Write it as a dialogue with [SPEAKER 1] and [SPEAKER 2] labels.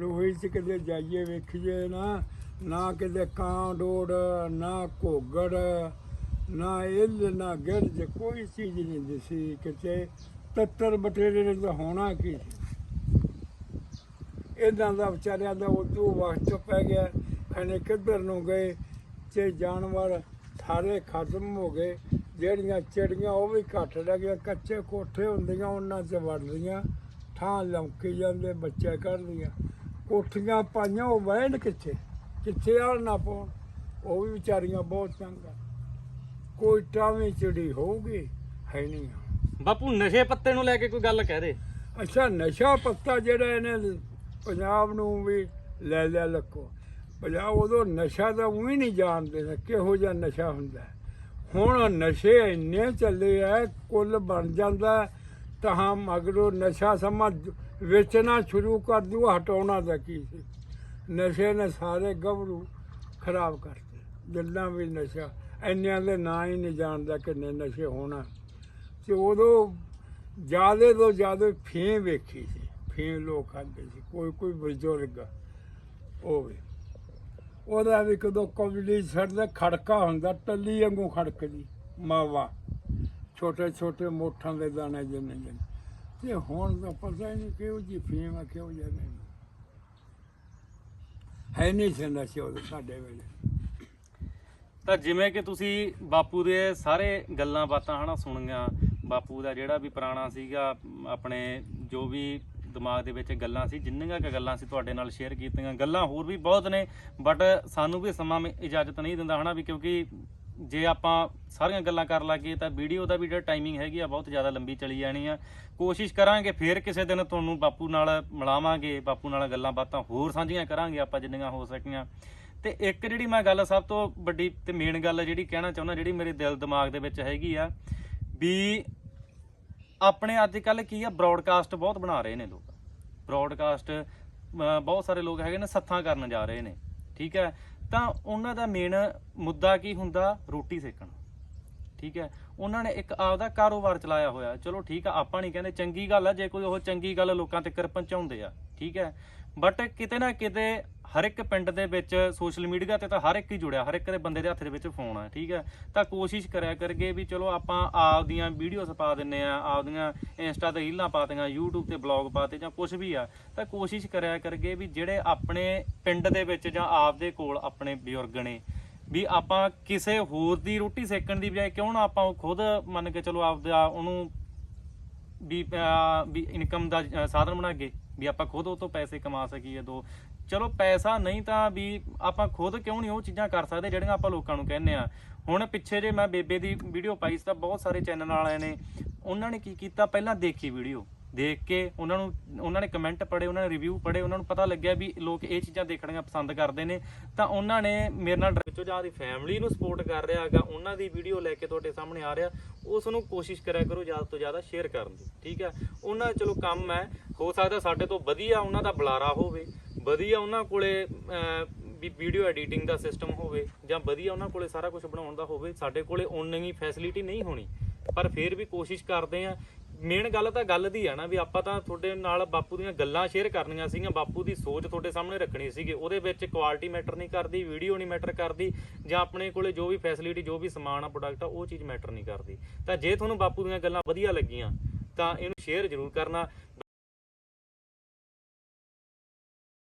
[SPEAKER 1] ਰੋਹੀ ਚ ਕਿਤੇ ਜਾਈਏ ਵੇਖੀਏ ਨਾ ਨਾ ਕਿਤੇ ਕਾਂ ਡੋੜ, ਨਾ ਘੋਗੜ, ਨਾ ਇੱਲ, ਨਾ ਗਿਰਜ ਕੋਈ ਚੀਜ਼ ਨਹੀਂ ਦਿਸੀ ਕਿਤੇ। ਤੱਤਰ ਬਟੇਰੇ ਨੇ ਤਾਂ ਹੋਣਾ ਕੀ ਸੀ? ਇਹਨਾਂ ਦਾ ਵਿਚਾਰਿਆਂ ਦਾ ਉਦੋਂ ਵਕਤ ਪੈ ਗਿਆ। ਖਣੇ ਕਿੱਧਰ ਨੂੰ ਗਏ? ਤੇ ਜਾਨਵਰ ਸਾਰੇ ਖਤਮ ਹੋ ਗਏ। ਜਿਹੜੀਆਂ ਚਿੜੀਆਂ ਉਹ ਵੀ ਘੱਟ ਰਹਿ ਗਈਆਂ। ਕੱਚੇ ਕੋਠੇ ਹੁੰਦੀਆਂ, ਉਹਨਾਂ 'ਚ ਵੜਦੀਆਂ ਥਾਂ ਲੰਕੀ ਜਾਂਦੇ, ਬੱਚੇ ਕੱਢਦੀਆਂ ਕੋਠੀਆਂ ਪਾਈਆਂ ਉਹ ਵਹਿਣ ਕਿੱਥੇ? ਕਿੱਥੇ ਆਲ ਨਾ ਪਾਉਣ? ਉਹ ਵੀ ਵਿਚਾਰੀਆਂ ਬਹੁਤ ਤੰਗ ਆ। ਕੋਈ ਟਾਵੇਂ ਚਿੜੀ ਹੋਊਗੀ ਹੈ ਨਹੀਂ
[SPEAKER 2] ਬਾਪੂ ਨਸ਼ੇ ਪੱਤੇ ਨੂੰ ਲੈ ਕੇ ਕੋਈ ਗੱਲ ਕਹਿ ਦੇ।
[SPEAKER 1] ਅੱਛਾ ਨਸ਼ਾ ਪੱਤਾ ਜਿਹੜਾ ਇਹਨੇ ਪੰਜਾਬ ਨੂੰ ਵੀ ਲੈ ਲਿਆ ਲੱਕੋ ਪੰਜਾਬ ਉਦੋਂ ਨਸ਼ਾ ਤਾਂ ਉਹੀ ਨਹੀਂ ਜਾਣਦੇ ਨੇ ਕਿਹੋ ਜਿਹਾ ਨਸ਼ਾ ਹੁੰਦਾ। ਹੁਣ ਨਸ਼ੇ ਇੰਨੇ ਚੱਲੇ ਆ ਕੁੱਲ ਬਣ ਜਾਂਦਾ ਤਾਂ ਮਗਰੋਂ ਨਸ਼ਾ ਸਮਝ ਵੇਚਣਾ ਸ਼ੁਰੂ ਕਰ ਦੂ ਹਟਾਉਣਾ ਤਾਂ ਕੀ ਸੀ? ਨਸ਼ੇ ਨੇ ਸਾਰੇ ਗਭਰੂ ਖਰਾਬ ਕਰਤੇ। ਜਿੰਨਾ ਵੀ ਨਸ਼ਾ, ਇੰਨਿਆਂ ਦੇ ਨਾਂ ਹੀ ਨਹੀਂ ਜਾਣਦਾ ਕਿੰਨੇ ਨਸ਼ੇ ਹੋਣਾ। ਤੇ ਉਦੋਂ ਜਿਆਦੇ ਤੋਂ ਜਿਆਦੇ ਫੀਮ ਵੇਖੀ ਸੀ। ਫੀਮ ਲੋਕ ਖਾਂਦੇ ਸੀ। ਕੋਈ ਕੋਈ ਬਜ਼ੁਰਗ ਹੋਵੇ। ਉਹਦਾ ਵੀ ਕਦੋਂ ਕਬਲੀ ਛੱਡਦਾ ਖੜਕਾ ਹੁੰਦਾ, ਟੱਲੀ ਵਾਂਗੂ ਖੜਕਦੀ। ਮਾਵਾ। ਛੋਟੇ ਛੋਟੇ ਮੋਠਾਂ ਦੇ ਦਾਣੇ ਜਿੰਨੇ ਜਿੰਨੇ ਤੇ ਹੁਣ ਤਾਂ ਪਤਾ ਹੀ ਨਹੀਂ ਕਿਹੋ ਜੀ ਫੀਮ ਆ, ਕਿਹੋ ਜਿਹਾ ਨਹੀਂ। ਹੈ ਨਹੀਂ ਸੀ ਨਸ਼ੇ ਉਦੋਂ ਸਾਡੇ ਵੇਲੇ।
[SPEAKER 2] ਤਾਂ ਜਿਵੇਂ ਕਿ ਤੁਸੀਂ ਬਾਪੂ ਦੇ ਸਾਰੇ ਗੱਲਾਂ ਬਾਤਾਂ ਹਨਾ ਸੁਣੀਆਂ, ਬਾਪੂ ਦਾ ਜਿਹੜਾ ਵੀ ਪੁਰਾਣਾ ਸੀਗਾ, ਆਪਣੇ ਜੋ ਵੀ ਦਿਮਾਗ ਦੇ ਵਿੱਚ ਗੱਲਾਂ ਸੀ, ਜਿੰਨੀਆਂ ਕੁ ਗੱਲਾਂ ਸੀ ਤੁਹਾਡੇ ਨਾਲ ਸ਼ੇਅਰ ਕੀਤੀਆਂ, ਗੱਲਾਂ ਹੋਰ ਵੀ ਬਹੁਤ ਨੇ ਬਟ ਸਾਨੂੰ ਵੀ ਸਮਾਂ ਇਜਾਜ਼ਤ ਨਹੀਂ ਦਿੰਦਾ ਹਨਾ ਵੀ ਕਿਉਂਕਿ ਜੇ ਆਪਾਂ ਸਾਰੀਆਂ ਗੱਲਾਂ ਕਰ ਲਾਂਗੇ ਤਾਂ ਵੀਡੀਓ ਦਾ ਵੀ ਜਿਹੜਾ ਟਾਈਮਿੰਗ ਹੈਗੀ ਆ, ਬਹੁਤ ਜ਼ਿਆਦਾ ਲੰਬੀ ਚਲੀ ਜਾਣੀ ਆ। ਕੋਸ਼ਿਸ਼ ਕਰਾਂਗੇ ਫੇਰ ਕਿਸੇ ਦਿਨ ਤੁਹਾਨੂੰ ਬਾਪੂ ਨਾਲ ਮਿਲਾਵਾਂਗੇ, ਬਾਪੂ ਨਾਲ ਗੱਲਾਂ ਬਾਤਾਂ ਹੋਰ ਸਾਂਝੀਆਂ ਕਰਾਂਗੇ ਆਪਾਂ ਜਿੰਨੀਆਂ ਹੋ ਸਕੀਆਂ। ਤੇ ਇੱਕ ਜਿਹੜੀ ਮੈਂ ਗੱਲ ਸਭ ਤੋਂ ਵੱਡੀ ਤੇ ਮੇਨ ਗੱਲ ਜਿਹੜੀ ਕਹਿਣਾ ਚਾਹੁੰਦਾ, ਜਿਹੜੀ ਮੇਰੇ ਦਿਲ ਦਿਮਾਗ ਦੇ ਵਿੱਚ ਹੈਗੀ ਆ, ਵੀ ਆਪਣੇ ਅੱਜ ਕੱਲ ਕੀ ਆ ਬ੍ਰੌਡਕਾਸਟ ਬਹੁਤ ਬਣਾ ਰਹੇ ਨੇ ਲੋਕ। ਬ੍ਰੌਡਕਾਸਟ ਬਹੁਤ ਸਾਰੇ ਲੋਕ ਹੈਗੇ ਨੇ, ਸੱਥਾਂ ਕਰਨ ਜਾ ਰਹੇ ਨੇ। ਠੀਕ ਹੈ? ਤਾਂ ਉਹਨਾਂ ਦਾ ਮੇਨ ਮੁੱਦਾ ਕੀ ਹੁੰਦਾ? ਰੋਟੀ ਸੇਕਣਾ। ਠੀਕ ਹੈ? ਉਹਨਾਂ ਨੇ ਇੱਕ ਆਪਦਾ ਕਾਰੋਬਾਰ ਚਲਾਇਆ ਹੋਇਆ। ਚਲੋ ਠੀਕ ਆ, ਆਪਾਂ ਨਹੀਂ ਕਹਿੰਦੇ ਚੰਗੀ ਗੱਲ ਆ, ਜੇ ਕੋਈ ਉਹ ਚੰਗੀ ਗੱਲ ਲੋਕਾਂ ਤੱਕ ਪਹੁੰਚਾਉਂਦੇ ਆ। ਠੀਕ ਹੈ? ਬਟ ਕਿਤੇ ਨਾ ਕਿਤੇ ਹਰ ਇੱਕ ਪਿੰਡ ਦੇ ਵਿੱਚ ਸੋਸ਼ਲ ਮੀਡੀਆ ਤੇ ਤਾਂ ਹਰ ਇੱਕ ਹੀ ਜੁੜਿਆ, ਹਰ ਇੱਕ ਦੇ ਬੰਦੇ ਦੇ ਹੱਥ ਦੇ ਵਿੱਚ ਫੋਨ ਆ, ਠੀਕ ਹੈ? ਤਾਂ ਕੋਸ਼ਿਸ਼ ਕਰਿਆ ਕਰਗੇ ਵੀ ਚਲੋ ਆਪਾਂ ਆਪਦੀਆਂ ਵੀਡੀਓਜ਼ ਪਾ ਦਿੰਨੇ ਆ, ਆਪਦੀਆਂ ਇੰਸਟਾ ਤੇ ਰੀਲਾਂ ਪਾਤੀਆਂ YouTube ਤੇ ਬਲੌਗ ਪਾਤੇ ਜਾਂ ਕੁਝ ਵੀ ਆ, ਤਾਂ ਕੋਸ਼ਿਸ਼ ਕਰਿਆ ਕਰਗੇ ਵੀ ਜਿਹੜੇ ਆਪਣੇ ਪਿੰਡ ਦੇ ਵਿੱਚ ਜਾਂ ਆਪਦੇ ਕੋਲ ਆਪਣੇ ਬਜ਼ੁਰਗ ਨੇ, ਵੀ ਆਪਾਂ ਕਿਸੇ ਹੋਰ ਦੀ ਰੋਟੀ ਸੇਕਣ ਦੀ ਬਜਾਏ ਕਿਉਂ ਨਾ ਆਪਾਂ ਉਹ ਖੁਦ ਮੰਨ ਕੇ ਚਲੋ ਆਪਦਾ ਉਹਨੂੰ ਵੀ ਵੀ ਇਨਕਮ ਦਾ ਸਾਧਨ ਬਣਾ ਕੇ ਵੀ ਆਪਾਂ ਖੁਦ ਉਹ ਤੋਂ ਪੈਸੇ ਕਮਾ ਸਕੀਏ, ਦੋ ਚਲੋ ਪੈਸਾ ਨਹੀਂ ਤਾਂ ਵੀ ਆਪਾਂ ਖੁਦ ਕਿਉਂ ਨਹੀਂ ਉਹ ਚੀਜ਼ਾਂ ਕਰ ਸਕਦੇ ਜਿਹੜੀਆਂ ਆਪਾਂ ਲੋਕਾਂ ਨੂੰ ਕਹਿੰਦੇ ਆ। ਹੁਣ ਪਿੱਛੇ ਜੇ ਮੈਂ ਬੇਬੇ ਦੀ ਵੀਡੀਓ ਪਾਈ ਸੀ ਤਾਂ ਬਹੁਤ ਸਾਰੇ ਚੈਨਲ ਵਾਲਿਆਂ ਨੇ ਉਹਨਾਂ ਨੇ ਕੀ ਕੀਤਾ? ਪਹਿਲਾਂ ਦੇਖੀ ਵੀਡੀਓ। ਦੇਖ ਕੇ ਉਹਨਾਂ ਨੂੰ ਉਹਨਾਂ ਨੇ ਕਮੈਂਟ ਪੜ੍ਹੇ, ਉਹਨਾਂ ਨੇ ਰਿਵਿਊ ਪੜ੍ਹੇ, ਉਹਨਾਂ ਨੂੰ ਪਤਾ ਲੱਗਿਆ ਵੀ ਲੋਕ ਇਹ ਚੀਜ਼ਾਂ ਦੇਖਣੀਆਂ ਪਸੰਦ ਕਰਦੇ ਨੇ। ਤਾਂ ਉਹਨਾਂ ਨੇ ਮੇਰੇ ਨਾਲ ਵਿੱਚੋਂ ਜਾਂ ਦੀ ਫੈਮਿਲੀ ਨੂੰ ਸਪੋਰਟ ਕਰ ਰਿਹਾ ਹੈਗਾ, ਉਹਨਾਂ ਦੀ ਵੀਡੀਓ ਲੈ ਕੇ ਤੁਹਾਡੇ ਸਾਹਮਣੇ ਆ ਰਿਹਾ, ਉਸ ਨੂੰ ਕੋਸ਼ਿਸ਼ ਕਰਿਆ ਕਰੋ ਜ਼ਿਆਦਾ ਤੋਂ ਜ਼ਿਆਦਾ ਸ਼ੇਅਰ ਕਰਨ ਦੀ, ਠੀਕ ਹੈ? ਉਹਨਾਂ ਚਲੋ ਕੰਮ ਹੈ, ਹੋ ਸਕਦਾ ਸਾਡੇ ਤੋਂ ਵਧੀਆ ਉਹਨਾਂ ਦਾ ਬੁਲਾਰਾ ਹੋਵੇ। ਵਧੀਆ ਉਹਨਾਂ ਕੋਲੇ ਵੀ ਵੀਡੀਓ ਐਡੀਟਿੰਗ ਦਾ ਸਿਸਟਮ ਹੋਵੇ ਜਾਂ ਵਧੀਆ ਉਹਨਾਂ ਕੋਲੇ ਸਾਰਾ ਕੁਝ ਬਣਾਉਣ ਦਾ ਹੋਵੇ, ਸਾਡੇ ਕੋਲੇ ਓਨੀ ਫੈਸਿਲਿਟੀ ਨਹੀਂ ਹੋਣੀ। ਪਰ ਫਿਰ ਵੀ ਕੋਸ਼ਿਸ਼ ਕਰਦੇ ਆ ਮੇਨ ਗੱਲ ਤਾਂ ਗੱਲ ਦੀ ਆ ਨਾ, ਵੀ ਆਪਾਂ ਤਾਂ ਤੁਹਾਡੇ ਨਾਲ ਬਾਪੂ ਦੀਆਂ ਗੱਲਾਂ ਸ਼ੇਅਰ ਕਰਨੀਆਂ ਸੀਗੀਆਂ, ਬਾਪੂ ਦੀ ਸੋਚ ਤੁਹਾਡੇ ਸਾਹਮਣੇ ਰੱਖਣੀ ਸੀਗੀ। ਉਹਦੇ ਵਿੱਚ ਕੁਆਲਿਟੀ ਮੈਟਰ ਨਹੀਂ ਕਰਦੀ ਵੀਡੀਓ ਨਹੀਂ ਮੈਟਰ ਕਰਦੀ, ਜਾਂ ਆਪਣੇ ਕੋਲੇ ਜੋ ਵੀ ਫੈਸਿਲਿਟੀ ਜੋ ਵੀ ਸਮਾਨ ਆ ਪ੍ਰੋਡਕਟ ਆ, ਉਹ ਚੀਜ਼ ਮੈਟਰ ਨਹੀਂ ਕਰਦੀ। ਤਾਂ ਜੇ ਤੁਹਾਨੂੰ ਬਾਪੂ ਦੀਆਂ ਗੱਲਾਂ ਵਧੀਆ ਲੱਗੀਆਂ, ਤਾਂ ਇਹਨੂੰ ਸ਼ੇਅਰ ਜ਼ਰੂਰ ਕਰਨਾ।